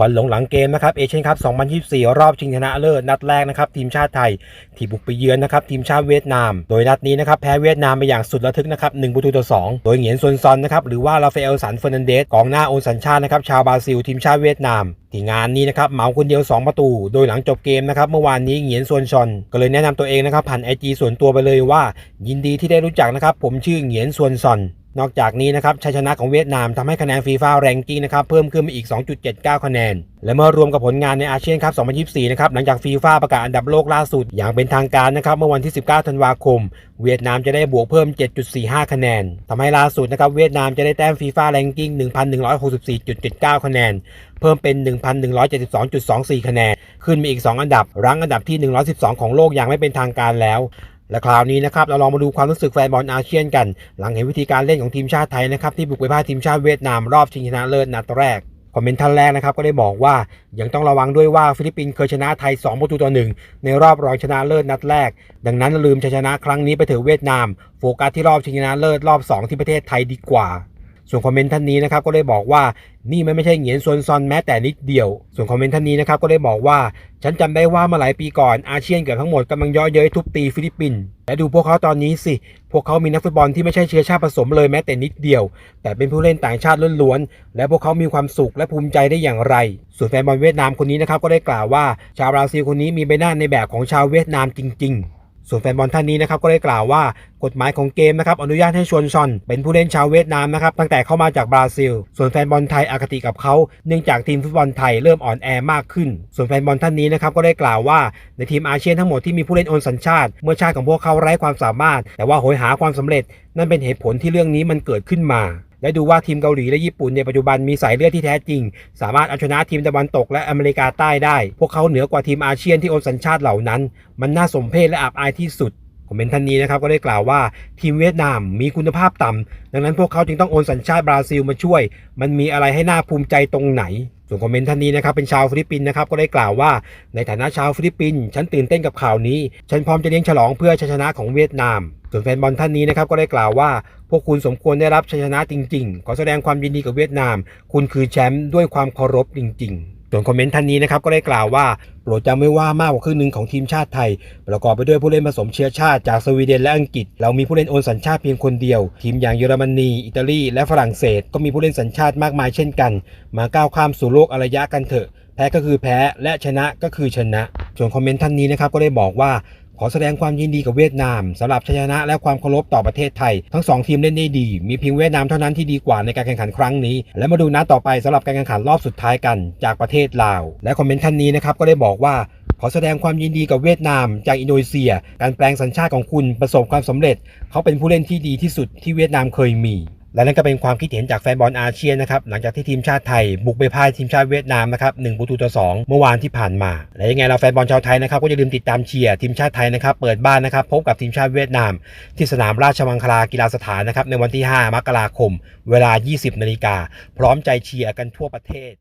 วันหลงหลังเกมนะครับเอเชียนคัพ 2024 รอบชิงชนะเลิศนัดแรกนะครับทีมชาติไทย ที่บุกไปเยือนนะครับทีมชาติเวียดนาม โดยนัดนี้นะครับแพ้เวียดนามไปอย่างสุดระทึกนะครับ1ประตูต่อ 2 โดยเหงียนซวนซอนนะครับหรือว่าราฟาเอลสันเฟอร์นันเดสกองหน้าโอนสัญชาตินะครับชาวบราซิลทีมชาติเวียดนามที่งานนี้นะครับเหมาคนเดียว 2 ประตู โดยหลังจบเกมนะครับเมื่อวานนี้เหงียนซวนชอน ก็เลยแนะนำตัวเองนะครับผ่านไอจีส่วนตัวไปเลยว่า ยินดีที่ได้รู้จักนะครับผมชื่อเหงียนซวนซอน นอกจากนี้นะครับชัยชนะของเวียดนามทำให้คะแนนฟีฟ่าแรงกิ้งนะครับเพิ่มขึ้นมาอีก 2.79 คะแนน และเมื่อรวมกับผลงานในอาเซียนคัพ2024 นะครับหลังจากฟีฟ่าประกาศอันดับโลกล่าสุด อย่างเป็นทางการนะครับเมื่อวันที่ 19 ธันวาคม เวียดนามจะได้บวกเพิ่ม 7.45 คะแนนทำให้ล่าสุดนะครับเวียดนามจะได้แต้มฟีฟ่าแรงกิ้ง 1,164.79 คะแนน เพิ่มเป็น 1,172.24 คะแนน ขึ้นมาอีก 2 อันดับ รั้งอันดับที่ 112 ของโลกอย่างไม่เป็นทางการแล้วและคราวนี้นะครับเราลองมาดูความรู้สึกแฟนบอลอาเซียนกัน หลังเห็นวิธีการเล่นของทีมชาติไทยนะครับที่บุกไปพ่ายทีมชาติเวียดนามรอบชิงชนะเลิศนัดแรกคอมเมนต์ท่านแรกนะครับก็ได้บอกว่ายังต้องระวังด้วยว่าฟิลิปปินส์เคยชนะไทย 2 ประตูต่อหนึ่งในรอบรองชนะเลิศนัดแรก ดังนั้นลืมชัยชนะครั้งนี้ไปเถอะเวียดนาม โฟกัสที่รอบชิงชนะเลิศรอบ 2 ที่ประเทศไทยดีกว่า ส่วนคอมเมนต์ท่านนี้นะครับก็ได้บอกว่านี่มันไม่ใช่เหงียนซวนซอนแม้แต่นิดเดียว ส่วนคอมเมนต์ท่านนี้นะครับก็ได้บอกว่า ฉันจำได้ว่าเมื่อหลายปีก่อนอาเซียนเกือบทั้งหมดกำลังย่อเย้ยทุบตีฟิลิปปินส์และดูพวกเขาตอนนี้สิ พวกเขามีนักฟุตบอลที่ไม่ใช่เชื้อชาติผสมเลยแม้แต่นิดเดียว แต่เป็นผู้เล่นต่างชาติล้วนๆและพวกเขามีความสุขและภูมิใจได้อย่างไร ส่วนแฟนบอลเวียดนามคนนี้นะครับก็ได้กล่าวว่า ชาวบราซิลคนนี้มีใบหน้าในแบบของชาวเวียดนามจริง ๆ ส่วนแฟนบอลท่านนี้นะครับก็ได้กล่าวว่ากฎหมายของเกมนะครับอนุญาตให้ชวนชอน เป็นผู้เล่นชาวเวียดนามนะครับตั้งแต่เข้ามาจากบราซิล ส่วนแฟนบอลไทยอคติกับเขาเนื่องจากทีมฟุตบอลไทยเริ่มอ่อนแอมากขึ้น ส่วนแฟนบอลท่านนี้นะครับก็ได้กล่าวว่าในทีมอาเซียนทั้งหมดที่มีผู้เล่นโอนสัญชาติ เมื่อชาติของพวกเขาไร้ความสามารถ แต่ว่าโหยหาความสำเร็จ นั่นเป็นเหตุผลที่เรื่องนี้มันเกิดขึ้นมา และดูว่าทีมเกาหลีและญี่ปุ่นในปัจจุบันมีสายเลือดที่แท้จริง สามารถเอาชนะทีมตะวันตกและอเมริกาใต้ได้ พวกเขาเหนือกว่าทีมอาเซียนที่โอนสัญชาติเหล่านั้น มันน่าสมเพชและอับอายที่สุดคอมเมนต์ท่านนี้นะครับก็ได้กล่าวว่าทีมเวียดนามมีคุณภาพต่ำดังนั้นพวกเขาจึงต้องโอนสัญชาติบราซิลมาช่วย มันมีอะไรให้น่าภูมิใจตรงไหน ส่วนคอมเมนต์ท่านนี้นะครับเป็นชาวฟิลิปปินส์นะครับก็ได้กล่าวว่า ในฐานะชาวฟิลิปปินส์ฉันตื่นเต้นกับข่าวนี้ ฉันพร้อมจะเลี้ยงฉลองเพื่อชัยชนะของเวียดนาม ส่วนแฟนบอลท่านนี้นะครับก็ได้กล่าวว่า พวกคุณสมควรได้รับชัยชนะจริง ๆ ขอแสดงความยินดีกับเวียดนาม คุณคือแชมป์ด้วยความเคารพจริง ๆ ส่วนคอมเมนต์ท่านนี้นะครับก็ได้กล่าวว่าโปรดจำไว้ว่ามากกว่าครึ่งหนึ่งของทีมชาติไทย ประกอบไปด้วยผู้เล่นผสมเชื้อชาติจากสวีเดนและอังกฤษ เรามีผู้เล่นโอนสัญชาติเพียงคนเดียว ทีมอย่างเยอรมนี อิตาลี และฝรั่งเศส ก็มีผู้เล่นสัญชาติมากมายเช่นกัน มาก้าวข้ามสู่โลกอารยะกันเถอะแพ้ก็คือแพ้และชนะก็คือชนะ ส่วนคอมเมนต์ท่านนี้นะครับก็ได้บอกว่า อแสดงความยินดีกับเวียดนามสำหรับชัยชนะและความเคารพต่อประเทศไทย ทั้งสองทีมเล่นได้ดี มีเพียงเวียดนามเท่านั้นที่ดีกว่าในการแข่งขันครั้งนี้ และมาดูนัดต่อไปสำหรับการแข่งขันรอบสุดท้ายกันจากประเทศลาว และคอมเมนต์ท่านนี้นะครับก็ได้บอกว่าขอแสดงความยินดีกับเวียดนามจากอินโดนีเซีย การแปลงสัญชาติของคุณประสบความสำเร็จ เขาเป็นผู้เล่นที่ดีที่สุดที่เวียดนามเคยมี และนั่นก็เป็นความคิดเห็นจากแฟนบอลอาเซียนนะครับหลังจากที่ทีมชาติไทย บุกไปพ่ายทีมชาติเวียดนามนะครับหนึ่งประตูต่อสองเมื่อวานที่ผ่านมา และยังไงเราแฟนบอลชาวไทยนะครับก็อย่าลืมติดตามเชียร์ทีมชาติไทยนะครับเปิดบ้านนะครับพบกับทีมชาติเวียดนาม ที่สนามราชมังคลากีฬาสถานนะครับในวันที่ 5 มกราคม เวลา 20นาฬิกาพร้อมใจเชียร์กันทั่วประเทศ